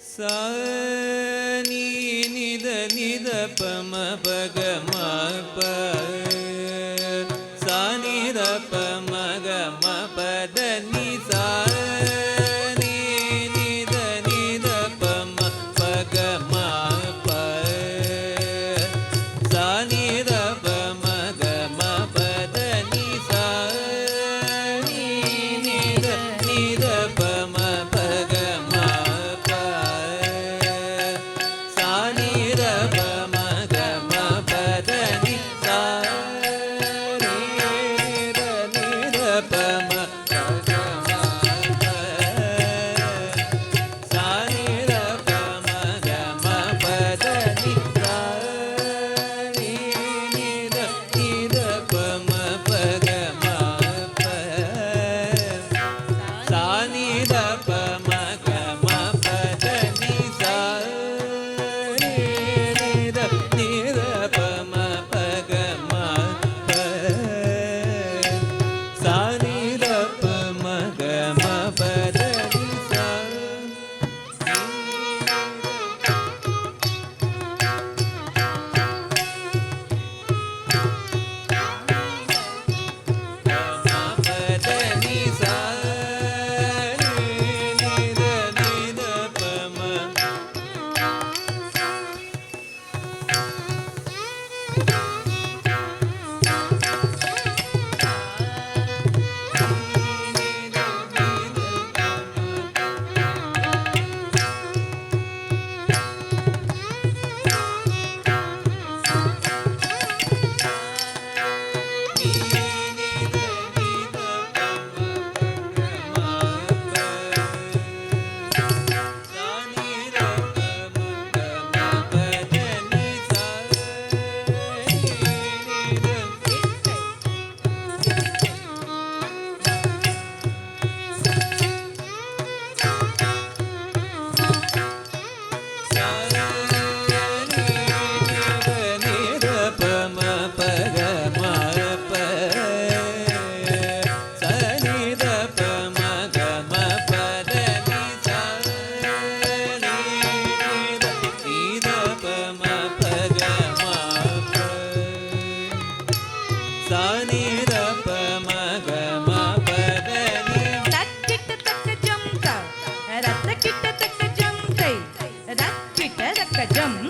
சனி நித நித பம பக மப சனி ர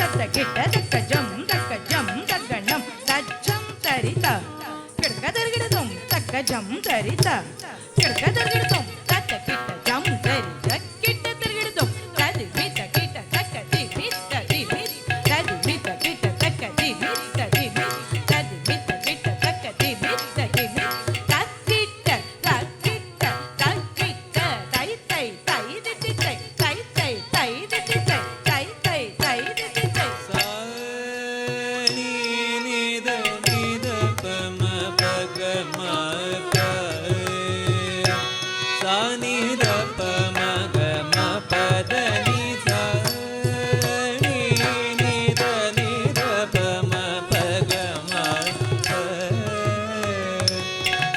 தத்த கிட்ட தக்க ஜம் தக்க ஜம் தக்கணம் தச்சம் தரித கிடக்க தருகிடதும் தக்க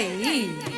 aí.